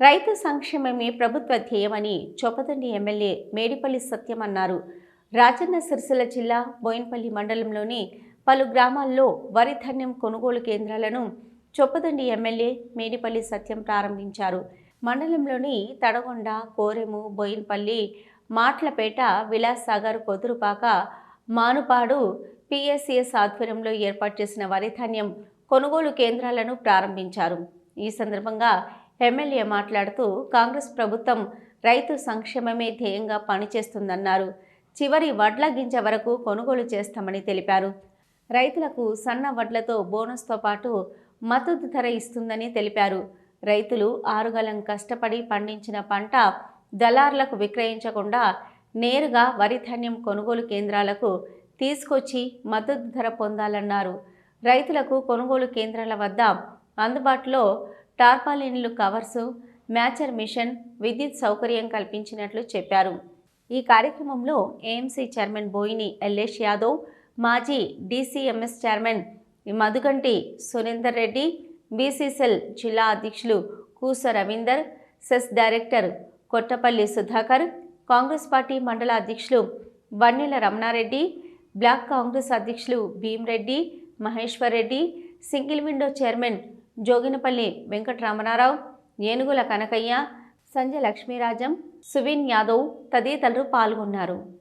రైతు సంక్షేమమే ప్రభుత్వ ధ్యేయమని చొప్పదండి ఎమ్మెల్యే మేడిపల్లి సత్యం అన్నారు. రాజన్న సిరిసిల్ల జిల్లా బోయిన్పల్లి మండలంలోని పలు గ్రామాల్లో వరి ధాన్యం కొనుగోలు కేంద్రాలను చొప్పదండి ఎమ్మెల్యే మేడిపల్లి సత్యం ప్రారంభించారు. మండలంలోని తడగొండ కోరెము బోయిన్పల్లి మాట్లపేట విలాసాగర్ కొదురుపాక మానుపాడు పిఎస్సిఎస్ ఆధ్వర్యంలో ఏర్పాటు చేసిన వరి ధాన్యం కొనుగోలు కేంద్రాలను ప్రారంభించారు. ఈ సందర్భంగా ఎమ్మెల్యే మాట్లాడుతూ కాంగ్రెస్ ప్రభుత్వం రైతు సంక్షేమమే ధ్యేయంగా పనిచేస్తుందన్నారు. చివరి వడ్ల గింజ వరకు కొనుగోలు చేస్తామని తెలిపారు. రైతులకు సన్న వడ్లతో బోనస్తో పాటు మద్దతు ధర ఇస్తుందని తెలిపారు. రైతులు ఆరుగలం కష్టపడి పండించిన పంట దళార్లకు విక్రయించకుండా నేరుగా వరి ధాన్యం కొనుగోలు కేంద్రాలకు తీసుకొచ్చి మద్దతు ధర పొందాలన్నారు. రైతులకు కొనుగోలు కేంద్రాల వద్ద అందుబాటులో టార్పాలిన్లు కవర్సు మ్యాచర్ మిషన్ విద్యుత్ సౌకర్యం కల్పించినట్లు చెప్పారు. ఈ కార్యక్రమంలో AMC chairman Boini LS Yadav మాజీ DCMS chairman Madhuganti Surender Reddy BC cell జిల్లా అధ్యక్షులు Koosa Ravinder CESS director Kottapalli Sudhakar Congress party మండల అధ్యక్షులు వన్నెల రమణారెడ్డి బ్లాక్ కాంగ్రెస్ అధ్యక్షులు Bhimreddy Maheshwar Reddy single window chairman Joginapalli Venkataramana Rao Enugula Kanakaiah Sanjaya Lakshmi Rajam సువిన్ Yadav తదితరులు పాల్గొన్నారు.